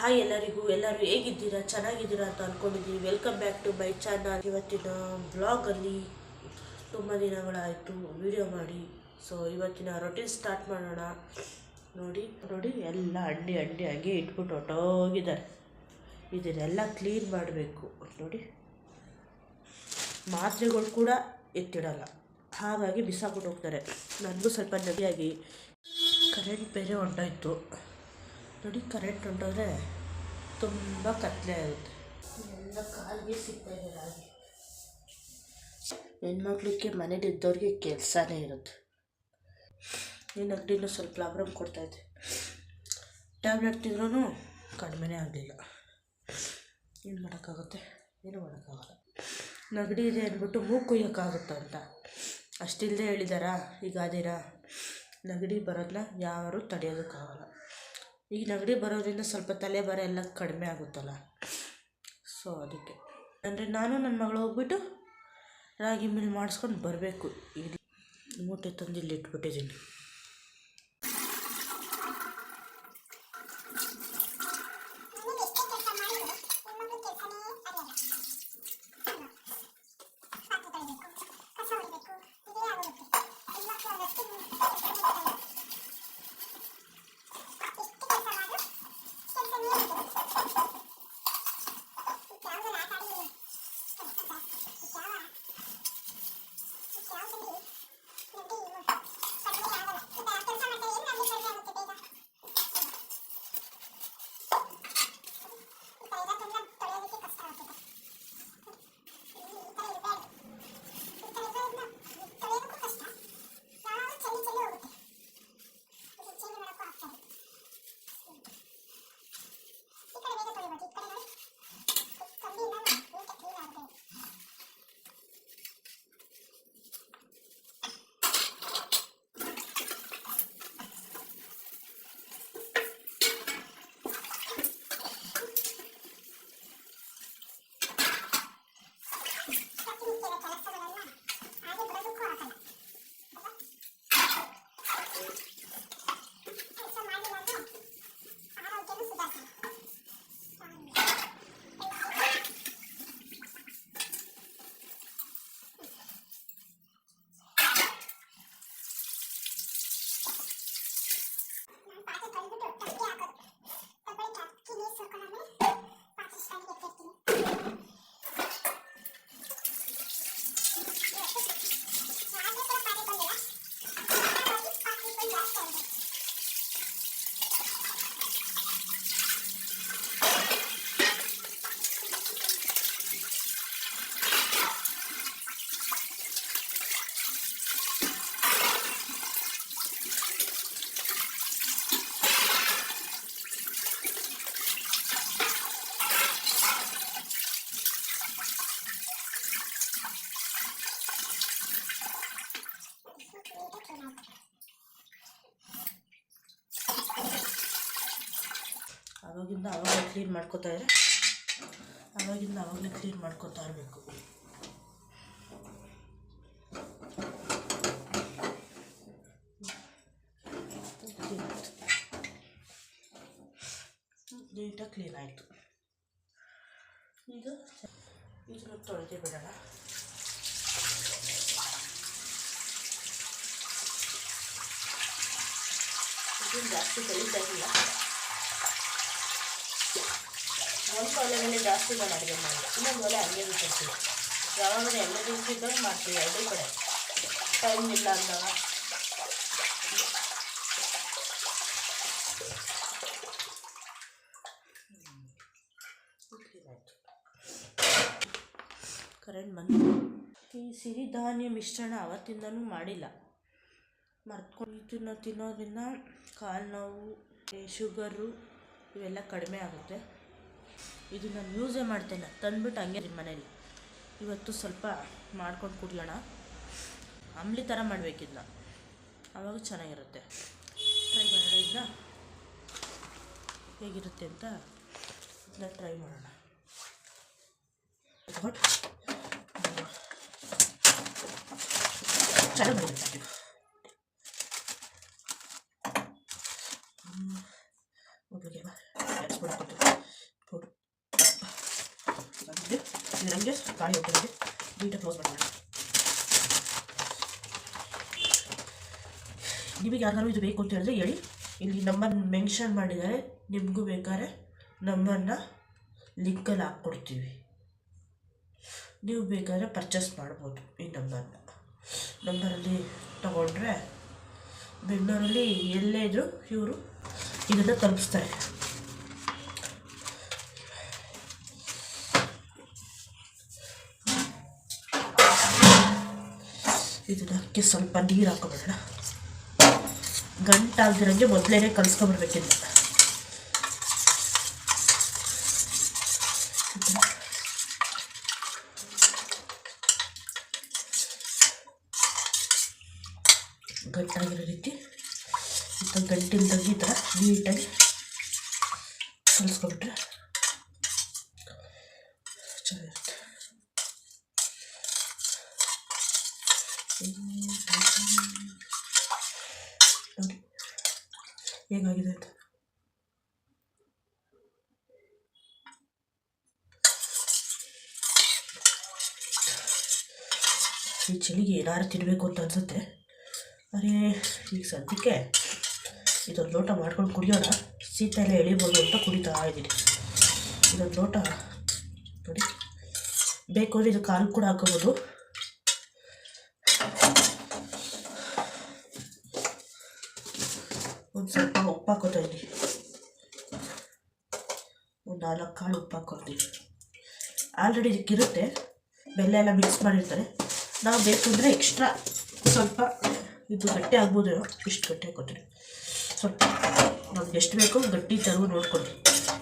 Hi ಎಲ್ಲರಿಗೂ, ಎಲ್ಲರೂ ಹೇಗಿದ್ದೀರಾ? ಚೆನ್ನಾಗಿದ್ದೀರಾ ಅಂತ ಅಂದ್ಕೊಂಡಿದ್ದೀನಿ welcome back to my channel ಇವತ್ತಿನ ಬ್ಲಾಗಲ್ಲಿ ತುಂಬ ದಿನಗಳಾಯಿತು. ವಿಡಿಯೋ ಮಾಡಿ. ಸೊ ಇವತ್ತಿನ ರೊಟೀನ್ ಸ್ಟಾರ್ಟ್ ಮಾಡೋಣ. ನೋಡಿ ನೋಡಿ, ಎಲ್ಲ ಅಂಡಿ ಅಂಡಿ ಆಗಿ ಇಟ್ಬಿಟ್ಟು ಹೊಟ್ಟೋಗಿದ್ದಾರೆ ಇದನ್ನೆಲ್ಲ ಕ್ಲೀನ್ ಮಾಡಬೇಕು. ನೋಡಿ, ಮಾತ್ರೆಗಳು ಕೂಡ ಎತ್ತಿಡಲ್ಲ. ಹಾಗಾಗಿ ಬಿಸಾಕ್ಬಿಟ್ಟು ಹೋಗ್ತಾರೆ. ನನಗೂ ಸ್ವಲ್ಪ ನೆಮ್ಮದಿಯಾಗಿ. ಕರೆಂಟ್ ಬೇರೆ ಹೊಂಟೋಯ್ತು ನೋಡಿ ಕರೆಂಟ್ ಹೊಂಟೋದ್ರೆ ತುಂಬ ಕತ್ಲೆ ಆಗುತ್ತೆ. ಎಲ್ಲ ಕಾಲಿಗೆ ಸಿಗ್ತಾ ಇದೆ ರಾಗಿ ಹೆಣ್ಮಕ್ಳಿಗೆ ಮನೇಲಿ ಇದ್ದವ್ರಿಗೆ ಕೆಲಸನೇ ಇರುತ್ತೆ. ಈ ನಗಡಿನೂ ಸ್ವಲ್ಪ ಪ್ರಾಬ್ಲಮ್ ಕೊಡ್ತಾಯಿದೆ ಟ್ಯಾಬ್ಲೆಟ್ ತಿಂದ್ರೂ ಕಡಿಮೆನೇ ಆಗಲಿಲ್ಲ. ಏನು ಮಾಡೋಕ್ಕಾಗುತ್ತೆ? ಏನೂ ಮಾಡೋಕ್ಕಾಗಲ್ಲ. ನಗಡಿ ಇದೆ ಅಂದ್ಬಿಟ್ಟು ಮೂಗು ಕುಯ್ಯೋಕ್ಕಾಗುತ್ತಾ ಅಂತ. ಅಷ್ಟಿಲ್ಲದೆ ಹೇಳಿದಾರಾ? ಈಗ ದಿನ ನೆಗಡಿ ಬರೋದನ್ನ ಯಾರೂ ತಡೆಯೋದಕ್ಕಾಗಲ್ಲ. ಈಗ ನೆಗಡಿ ಬರೋದ್ರಿಂದ ಸ್ವಲ್ಪ ತಲೆ ಬರ ಎಲ್ಲ ಕಡಿಮೆ ಆಗುತ್ತಲ್ಲ? ಸೊ ಅದಕ್ಕೆ. ಅಂದರೆ ನಾನು ನನ್ನ ಮಗಳು ಹೋಗ್ಬಿಟ್ಟು ರಾಗಿ ಮಿಲ್ ಮಾಡಿಸ್ಕೊಂಡು ಬರಬೇಕು. ಇಲ್ಲಿ ಮೂಟೆ ತಂದು ಇಲ್ಲಿ ಇಟ್ಬಿಟ್ಟಿದ್ದೀನಿ. ಕ್ಲೀನ್ ಮಾಡ್ಕೋತಾ ಇದ್ರೆ, ಅವಾಗಿಂದ ಅವಾಗಲೇ ಕ್ಲೀನ್ ಮಾಡ್ಕೋತಾ ಇರಬೇಕು. ನೀಟಾಗಿ ಕ್ಲೀನ್ ಆಯಿತು. ಈಗ ಇದನ್ನು ತೊಳೆದೇ ಬಿಡೋಣ. ಇದನ್ನು ಜಾಸ್ತಿ ಕಲಿತಾ ಇಲ್ಲ. ಒಂದು ಒಲೆ ಮೇಲೆ ಜಾಸ್ತಿ ನಾನು ಅಡುಗೆ ಮಾಡಿ ಇನ್ನೊಂದು ಒಲೆ ಹಂಗೆ ಬಿಟ್ಟಿರ್ತೀವಿ. ಎಲ್ಲ ದಿವಸ ಇದ್ದಾಗ ಮಾಡ್ತೀವಿ, ಎರಡೂ ಕಡೆ. ಟೈಮ್ ಇಲ್ಲ ಅಂದಾಗ. ಕರೆಂಟ್ ಬಂದು ಈ ಸಿರಿಧಾನ್ಯ ಮಿಶ್ರಣ ಅವತ್ತಿಂದನೂ ಮಾಡಿಲ್ಲ. ಮರ್ತ್ಕೊಂಡು ತಿನ್ನೋ ತಿನ್ನೋದ್ರಿಂದ ಕಾಲು ನೋವು, ಶುಗರು ಇವೆಲ್ಲ ಕಡಿಮೆ ಆಗುತ್ತೆ. ಇದು ನಾನು ಯೂಸೇ ಮಾಡ್ತೇನೆ. ತಂದ್ಬಿಟ್ಟು ಹಂಗೆ ನಿಮ್ಮ ಮನೇಲಿ. ಇವತ್ತು ಸ್ವಲ್ಪ ಮಾಡ್ಕೊಂಡು ಕುಡಿಯೋಣ ಅಂಬ್ಲಿ ಥರ ಮಾಡಬೇಕಿದ್ನ. ಆವಾಗ ಚೆನ್ನಾಗಿರುತ್ತೆ. ಟ್ರೈ ಮಾಡೋಣ ಇದನ್ನ ಹೇಗಿರುತ್ತೆ ಅಂತ ಇದನ್ನ ಟ್ರೈ ಮಾಡೋಣ. ಚೆನ್ನಾಗಿ ಗಾಳಿ ಹೋಗ್ತಿರಂಗೆ ನೀಟಾಗಿ ಕ್ಲೋಸ್ ಮಾಡೋಣ ನಿಮಗೆ ಯಾರಿಗಾರು ಇದು ಬೇಕು ಅಂತ ಹೇಳಿದ್ರೆ ಹೇಳಿ. ಇಲ್ಲಿ ನಂಬರ್ ಮೆನ್ಷನ್ ಮಾಡಿದ್ದಾರೆ ನಿಮಗೂ ಬೇಕಾದ್ರೆ ನಂಬರ್ನ ಲಿಂಕಲ್ಲಿ ಹಾಕ್ಕೊಡ್ತೀವಿ. ನೀವು ಬೇಕಾದ್ರೆ ಪರ್ಚೇಸ್ ಮಾಡ್ಬೋದು ಈ ನಂಬರ್ನ ನಂಬರಲ್ಲಿ ತಗೊಂಡ್ರೆ ಬೆಂಗಳೂರಲ್ಲಿ ಎಲ್ಲೇ ಇದ್ದರೂ ಇವರು ಇದನ್ನು ತಲುಪಿಸ್ತಾರೆ. ಇದಕ್ಕೆ ಸ್ವಲ್ಪ ನೀರು ಹಾಕೊಬೇಡ ಗಂಟಾಗ್ದಿರಂಗೆ ಮೊದಲೇ ಕಲಿಸ್ಕೊಂಬರ್ಬೇಕಿಲ್ಲ ಗಂಟಾಗಿರೋ ರೀತಿ, ಈ ಥರ ಗಂಟಿಲ್ದಂಗೆ ಈ ಥರ ನೀಟಾಗಿ ಕಲಿಸ್ಕೊಬಿಟ್ರೆ ಚೆನ್ನಾಗಿರುತ್ತೆ ನೋಡಿ ಹೇಗಾಗಿದೆ ಅಂತ. ಈ ಚಳಿಗೆ ಏನಾರು ತಿನ್ನಬೇಕು ಅಂತ ಅನ್ಸುತ್ತೆ. ಅರೆ, ಈಗ ಸದ್ಯಕ್ಕೆ ಇದೊಂದು ಲೋಟ ಮಾಡ್ಕೊಂಡು ಕುಡಿಯೋಣ. ಶೀತ ಎಳಿಬೋದು ಅಂತ ಕುಡಿತಾ ಇದ್ದೀನಿ. ಇದೊಂದು ಲೋಟ ನೋಡಿ. ಬೇಕು ಅಂದರೆ ಇದು ಕಾಲು ಕೂಡ ಹಾಕೋಬೋದು ಒಂದು ಸ್ವಲ್ಪ ಉಪ್ಪು ಹಾಕೋತಾ ಒಂದು ನಾಲ್ಕು ಕಾಳು ಉಪ್ಪು ಹಾಕ್ಕೊಳ್ತೀನಿ ಆಲ್ರೆಡಿ ಇದಕ್ಕಿರುತ್ತೆ. ಬೆಲ್ಲ ಎಲ್ಲ ಮಿಕ್ಸ್ ಮಾಡಿರ್ತಾರೆ. ನಾವು ಬೇಕು ಅಂದರೆ ಎಕ್ಸ್ಟ್ರಾ ಸ್ವಲ್ಪ ಇದು ಗಟ್ಟಿ ಆಗ್ಬೋದು ಇಷ್ಟು ಗಟ್ಟಿ ಹಾಕೋತೀನಿ. ಸ್ವಲ್ಪ ನಮ್ಗೆ ಎಷ್ಟು ಬೇಕೋ ಗಟ್ಟಿ ತರುವ ನೋಡ್ಕೊಂಡು.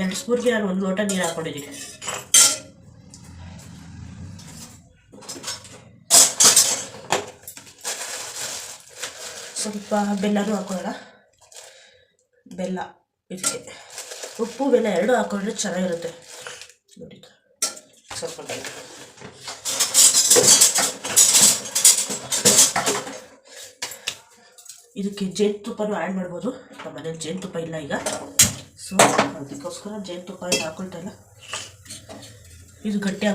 ಎರಡು ಸ್ಪೂನ್ಗೆ ನಾನು ಒಂದು ಲೋಟ ನೀರು ಹಾಕ್ಕೊಂಡಿದ್ದೀನಿ ಸ್ವಲ್ಪ ಬೆಲ್ಲನೂ ಹಾಕೋಣ ಬೆಲ್ಲ. ಇದಕ್ಕೆ ಉಪ್ಪು, ಬೆಲ್ಲ ಎರಡೂ ಹಾಕೊಂಡ್ರೆ ಚೆನ್ನಾಗಿರುತ್ತೆ. ನೋಡಿ. ಸ್ವಲ್ಪ ಇದಕ್ಕೆ ಜೇನುತುಪ್ಪನೂ ಆ್ಯಡ್ ಮಾಡ್ಬೋದು. ನಮ್ಮ ಮನೇಲಿ ಜೇನುತುಪ್ಪ ಇಲ್ಲ ಈಗ. ಸೊ ಅದಕ್ಕೋಸ್ಕರ ಜೇನುತುಪ್ಪ ಹಾಕೊಳ್ತಾ ಇಲ್ಲ ಇದು ಗಟ್ಟಿ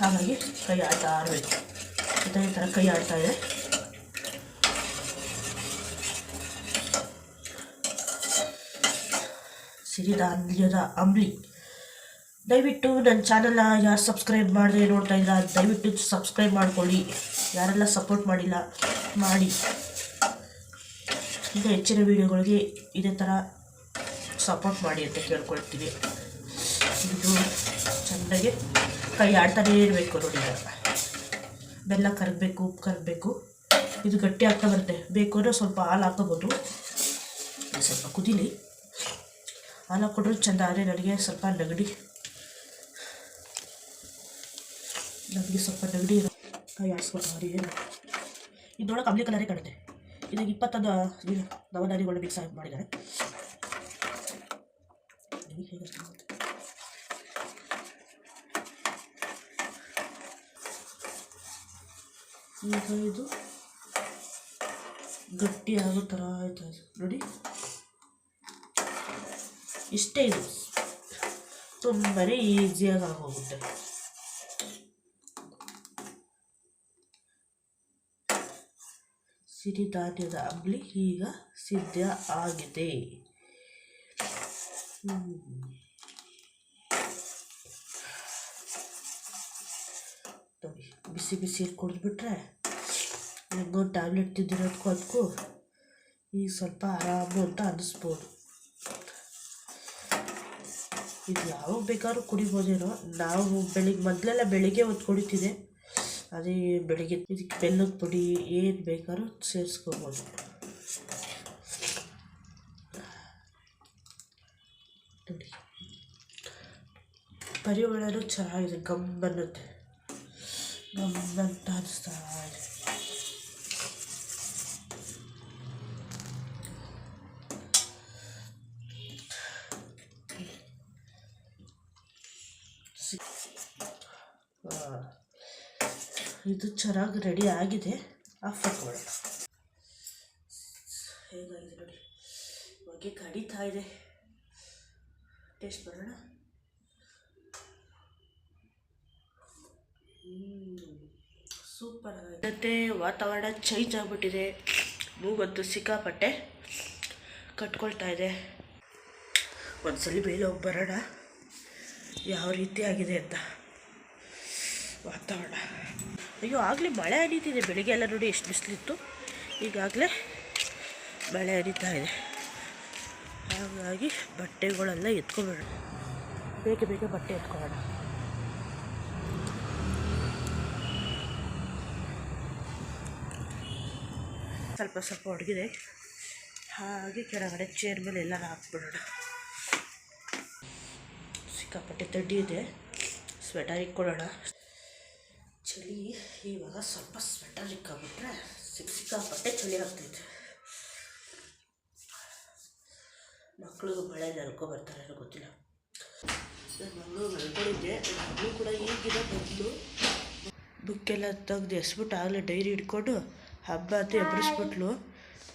ಹಾಗಾಗಿ ಕೈ ಆಡ್ತಾ ಆರಬೇಕು ಈ ಥರ ಕೈ ಆಡ್ತಾ ಇದೆ. ಸಿರಿಧಾನ್ಯದ ಅಂಬ್ಲಿ. ದಯವಿಟ್ಟು ನನ್ನ ಚಾನಲ್ನ ಯಾರು ಸಬ್ಸ್ಕ್ರೈಬ್ ಮಾಡಿದೆ ನೋಡ್ತಾ ಇಲ್ಲ ದಯವಿಟ್ಟು ಸಬ್ಸ್ಕ್ರೈಬ್ ಮಾಡ್ಕೊಳ್ಳಿ. ಯಾರೆಲ್ಲ ಸಪೋರ್ಟ್ ಮಾಡಿಲ್ಲ, ಮಾಡಿ. ಈಗ ಹೆಚ್ಚಿನ ವೀಡಿಯೋಗಳಿಗೆ ಇದೇ ಥರ ಸಪೋರ್ಟ್ ಮಾಡಿ ಅಂತ ಕೇಳ್ಕೊಳ್ತೀವಿ. ಇದು ಚೆನ್ನಾಗಿ ಕೈ ಆಡ್ತಾನೇ ಇರಬೇಕು ನೋಡಿ ಬೆಲ್ಲ ಕರಗಬೇಕು ಉಪ್ಪು ಕರಗಬೇಕು ಇದು ಗಟ್ಟಿ ಆಗ್ತಾ ಬರುತ್ತೆ. ಬೇಕು ಅಂದರೆ ಸ್ವಲ್ಪ ಹಾಲು ಹಾಕೋಬೋದು ಸ್ವಲ್ಪ ಕುದೀಲಿ. ಹಾಲು ಕೊಡ್ರಿ, ಚಂದ ಆದರೆ ನನಗೆ ಸ್ವಲ್ಪ ನೆಗಡಿ. ನನಗೆ ಸ್ವಲ್ಪ ನೆಗಡಿ ಆಡಿಸ್ಕೊಂಡು ಮಾಡಿ ಏನು? ಇದು ನೋಡೋಕೆ ಕಂಬ್ಲಿ ಕಲರೇ ಕಾಣುತ್ತೆ. ಇದಕ್ಕೆ ಇಪ್ಪತ್ತೊಂದು, ಇದು ನವಧಾನ್ಯಗಳು ಮಿಕ್ಸ್ ಮಾಡಿದ್ದಾರೆ. ಈಗ ಇದು ಗಟ್ಟಿ ಆಗೋ ಥರ ಆಯ್ತು ನೋಡಿ. ಇಷ್ಟೇ ಇದು. ತುಂಬಾ ಈಸಿಯಾಗಿ ಆಗೋಗುತ್ತೆ. ಸಿರಿಧಾನ್ಯದ ಅಂಬ್ಲಿ ಈಗ ಸಿದ್ಧ ಆಗಿದೆ. ಬಿಸಿ ಬಿಸಿ ಕುಡಿದ್ಬಿಟ್ರೆ ಹೆಂಗೋ ಟ್ಯಾಬ್ಲೆಟ್ ತಿಂದಿರೋದಕ್ಕೂ ಅದಕ್ಕೂ ಈಗ ಸ್ವಲ್ಪ ಆರಾಮು ಅಂತ ಅನ್ನಿಸ್ಬೋದು ಇದು ಯಾವಾಗ ಬೇಕಾದ್ರೂ ಕುಡಿಬೋದೇನೋ ನಾವು ಬೆಳಿಗ್ಗೆ ಮೊದಲೆಲ್ಲ ಬೆಳಿಗ್ಗೆ ಹೊತ್ತು ಕುಡಿತಿದ್ದೆ. ಅದೇ ಬೆಳಿಗ್ಗೆ ಇದಕ್ಕೆ ಬೆಲ್ಲದ ಪುಡಿ ಏನು ಬೇಕಾದ್ರೂ ಸೇರಿಸ್ಕೋಬೋದು. ಪರಿಮಳನೂ ಚೆನ್ನಾಗಿದೆ ಗಮ್ ಅನ್ನುತ್ತೆ ಗಮ್ ಅಂತ ಅನಿಸ್ತಾ ಇದೆ. ಇದು ಚೆನ್ನಾಗಿ ರೆಡಿ ಆಗಿದೆ. ಆಫ್ ಹಾಕೊಳ್ಳೋಣ ಹೇಗಾಗಿದೆ ನೋಡಿ. ಹೊಗೆ ಕಡಿತಾ ಇದೆ. ಟೇಸ್ಟ್ ಬರೋಣ. ಸೂಪರ್ ಆಗುತ್ತೆ ವಾತಾವರಣ ಚೇಂಜ್ ಆಗಿಬಿಟ್ಟಿದೆ. ಮೂಗಂತೂ ಸಿಕ್ಕಾಪಟ್ಟೆ ಕಟ್ಕೊಳ್ತಾ ಇದೆ. ಒಂದ್ಸಲಿ ಮೇಲೆ ಹೋಗಿ ಬರೋಣ. ಯಾವ ರೀತಿ ಆಗಿದೆ ಅಂತ. ವಾತಾವರಣ. ಅಯ್ಯೋ, ಆಗಲೇ ಮಳೆ ಹರಿತಿದೆ ಬೆಳಿಗ್ಗೆ ಎಲ್ಲ ನೋಡಿ ಎಷ್ಟು ಬಿಸಿಲಿತ್ತು. ಈಗಾಗಲೇ ಮಳೆ ಹರಿತಾ ಇದೆ. ಹಾಗಾಗಿ ಬಟ್ಟೆಗಳೆಲ್ಲ ಎತ್ಕೊಬೇಡ ಬೇಗ ಬೇಗ ಬಟ್ಟೆ ಎತ್ಕೊಬೇಡ ಸ್ವಲ್ಪ ಸ್ವಲ್ಪ ಒಡಗಿದೆ ಹಾಗೆ ಕೆಳಗಡೆ ಚೇರ್ ಮೇಲೆ ಎಲ್ಲ ಹಾಕ್ಬಿಡೋಣ. ಸಿಕ್ಕಾಪಟ್ಟೆ ತಡ್ಡಿ ಇದೆ. ಸ್ವೆಟರ್ ಇಕ್ಕೊಳ್ಳೋಣ ಚಳಿ ಇವಾಗ ಸ್ವಲ್ಪ ಸ್ವೆಟರ್ ಇಕ್ಕಾಬಿಟ್ರೆ ಸಿಕ್ಕ ಸಿಕ್ಕಾಪಟ್ಟೆ ಚಳಿ ಆಗ್ತೈತೆ. ಮಕ್ಕಳು ಮಳೆ ನಲ್ಕೊ ಬರ್ತಾರೆ ಗೊತ್ತಿಲ್ಲ. ನನ್ನ ಮಗಳು ನನ್ನ ಮಗಳು ಕೂಡ ಈಗಿನ ಬಂದು ಬುಕ್ಕೆಲ್ಲ ತೆಗ್ದು ಎಸ್ಬಿಟ್ಟು ಆಗಲೇ ಡೈರಿ ಹಿಡ್ಕೊಂಡು ಹಬ್ಬ ಅಂತ ಎಬ್ಬರಿಸ್ಬಿಟ್ಲು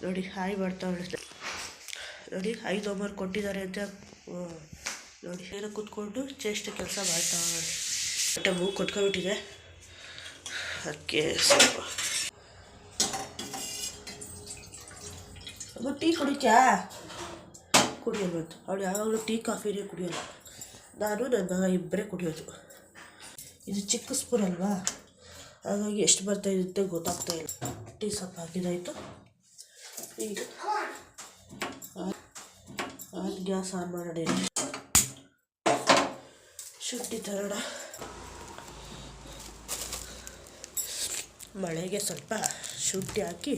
ನೋಡಿ, ಹಾಯ್ ಮಾಡ್ತಾವಳೆ ನೋಡಿ, ಐದು ಹೋಮ್ವರ್ಕ್ ಕೊಟ್ಟಿದ್ದಾರೆ ಅಂತ ನೋಡಿ. ಏನೋ ಕೂತ್ಕೊಂಡು ಚೇಷ್ಟೆ ಕೆಲಸ ಮಾಡ್ತಾವಳೆ ಬಟ್ಟೆ ಮೂಗು ಕೊಟ್ಕೊಬಿಟ್ಟಿದೆ ಅದಕ್ಕೆ ಸ್ವಲ್ಪ. ಅದು ಟೀ ಕುಡಿತ್ಯಾ? ಕುಡಿಯೋದು ಅವಳು ಯಾವಾಗಲೂ ಟೀ, ಕಾಫಿನೇ ಕುಡಿಯೋದು ನಾನು, ನನ್ನ ಮಗ ಇಬ್ಬರೇ ಕುಡಿಯೋದು. ಇದು ಚಿಕ್ಕ ಸ್ಪೂನ್ ಅಲ್ವಾ? ಹಾಗಾಗಿ ಎಷ್ಟು ಬರ್ತಾ ಇರುತ್ತೆ ಗೊತ್ತಾಗ್ತಾ ಇಲ್ಲ. ಟೀ ಸೊಪ್ಪು ಹಾಕಿದಾಯಿತು. ಈಗ ಗ್ಯಾಸ್ ಆನ್ ಮಾಡೋಣ. ಶುಂಠಿ ತರೋಣ. ಮಳೆಗೆ ಸ್ವಲ್ಪ ಶುಂಠಿ ಹಾಕಿ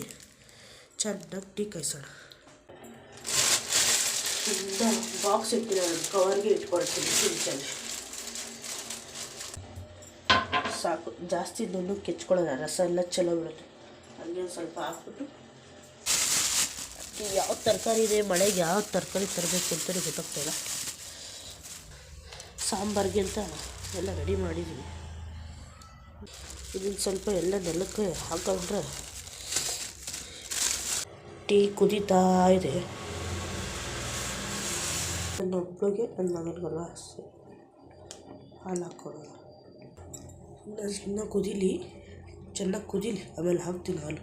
ಚೆನ್ನಾಗಿ ಟೀ ಕಾಯಿಸೋಣ. ಬಾಕ್ಸ್ ಇಟ್ಟಿರೋ ಕವರ್ಗೆ ಇಟ್ಕೊಳ್ತೀನಿ ಫ್ರಿಜ್ಜಲ್ಲಿ ಸಾಕು, ಜಾಸ್ತಿ ದುಡ್ಡು ಕೆಚ್ಕೊಳ್ಳೋಣ, ರಸ ಎಲ್ಲ ಚಲೋ ಬಿಡುತ್ತೆ ಹಂಗೆ ಸ್ವಲ್ಪ ಹಾಕ್ಬಿಟ್ಟು ಯಾವ ತರಕಾರಿ ಇದೆ, ಮಳೆಗೆ ಯಾವ ತರಕಾರಿ ತರಬೇಕು ಅಂತಲೇ ಗೊತ್ತಾಗ್ತಾಯಿಲ್ಲ ಸಾಂಬಾರ್ಗೆ ಅಂತ ಎಲ್ಲ ರೆಡಿ ಮಾಡಿದ್ದೀನಿ ಇದನ್ನು ಸ್ವಲ್ಪ ಎಲ್ಲ ನೆಲಕ್ಕೆ ಹಾಕೊಂಡ್ರೆ ಟೀ ಕುದೀತಾ ಇದೆ. ನನ್ನ ಒಬ್ಬಳಿಗೆ ನನ್ನ ಮಗನಿಗಲ್ವ ಹಾಲು ಹಾಕ್ಕೊಡೋಣ ಇನ್ನೂ ಕುದೀಲಿ, ಚೆನ್ನಾಗಿ ಕುದೀಲಿ, ಆಮೇಲೆ ಹಾಕ್ತೀನಿ ಹಾಲು.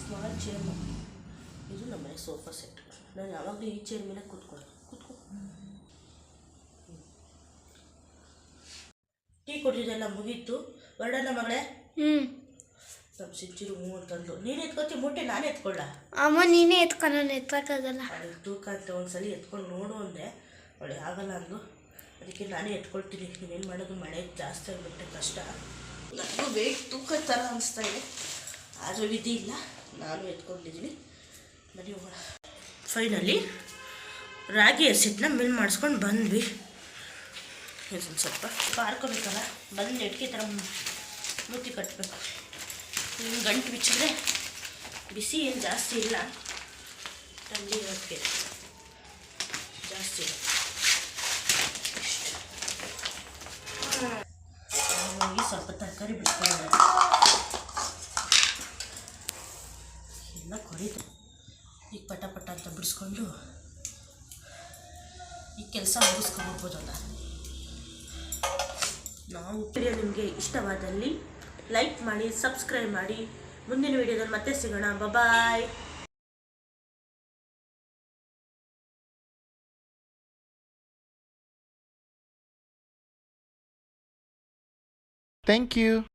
ಸ್ಮಾರ್ಟ್ ಚೇರ್ ಇದು. ನಮ್ಮ ಸೋಫಾ ಸೆಟ್ ನಾನು ಯಾವಾಗಲೂ ಈ ಚೇರ್ ಮೇಲೆ ಕೂತ್ಕೊಳ್ಳೋದು ಟೀ ಕುಡಿದೆಲ್ಲ ಮುಗೀತು. ಹೊರಡೋಣ ಮಗಳೇ. ಹ್ಞೂ ನಮ್ಮ ಸಿಂಚಿರು ಹ್ಞೂ ಅಂತಂದು ನೀನು ಎತ್ಕೋತಿ? ಮೂಟೆ ನಾನು ಎತ್ಕೊಳ್ಳ ಅಮ್ಮ ನೀನೇ ಎತ್ಕೊಂಡು ನಾನು ಎತ್ತಕ್ಕಾಗಲ್ಲ ಅವಳಿಗೆ ತೂಕ ಅಂತ ಒಂದ್ಸಲಿ ಎತ್ಕೊಂಡು ನೋಡು ಅಂದೆ. ಅವಳು ಆಗಲ್ಲ ಅಂದು ಅದಕ್ಕೆ ನಾನೇ ಎತ್ಕೊಳ್ತೀನಿ. ನೀವೇನು ಮಾಡೋದು? ಮಳೆ ಜಾಸ್ತಿ ಆಗಿಬಿಟ್ಟೆ ಕಷ್ಟ. ನನಗೂ ಬೇಗ ತೂಕ ಥರ ಅನಿಸ್ತಾ ಇದೆ. ಆದರೂ ವಿಧಿ ಇಲ್ಲ. ನಾನು ಎತ್ಕೊಂಡಿದ್ದೀನಿ. ಬರೀ ಫೈನಲಿ ರಾಗಿ ಹಸಿಟ್ಟನ್ನ ಮಿಲ್ ಮಾಡಿಸ್ಕೊಂಡು ಬಂದ್ವಿ. ಇದನ್ನು ಸ್ವಲ್ಪ ಕಾರ್ಕೋಬೇಕಲ್ಲ ಬಂದು ಎಟ್ಕೆ ಥರ ಮುತ್ತಿ ಕಟ್ಟಬೇಕು ಹಿಂಗೆ ಗಂಟು ಬಿಚ್ಚಿದ್ರೆ ಬಿಸಿ ಏನು ಜಾಸ್ತಿ ಇಲ್ಲ. ಥಂಡಿ ಇರೋದಕ್ಕೆ ಜಾಸ್ತಿ ಇದೆ. ಹಾಗಾಗಿ ಸ್ವಲ್ಪ ತರಕಾರಿ ಬಿಟ್ಕೊಳ್ಳೋಣ. ಎಲ್ಲ ಕೊರಿತು. ಈಗ ಪಟ ಪಟ ಅಂತ ಬಿಡಿಸ್ಕೊಂಡು ಈ ಕೆಲಸ ಮುಗಿಸ್ಕೊಂಡ್ಬೋದಲ್ಲ ನಾವು ವಿಡಿಯೋ ನಿಮಗೆ ಇಷ್ಟವಾದಲ್ಲಿ ಲೈಕ್ ಮಾಡಿ ಸಬ್ಸ್ಕ್ರೈಬ್ ಮಾಡಿ. ಮುಂದಿನ ವಿಡಿಯೋದಲ್ಲಿ ಮತ್ತೆ ಸಿಗೋಣ. ಬಾಯ್ you.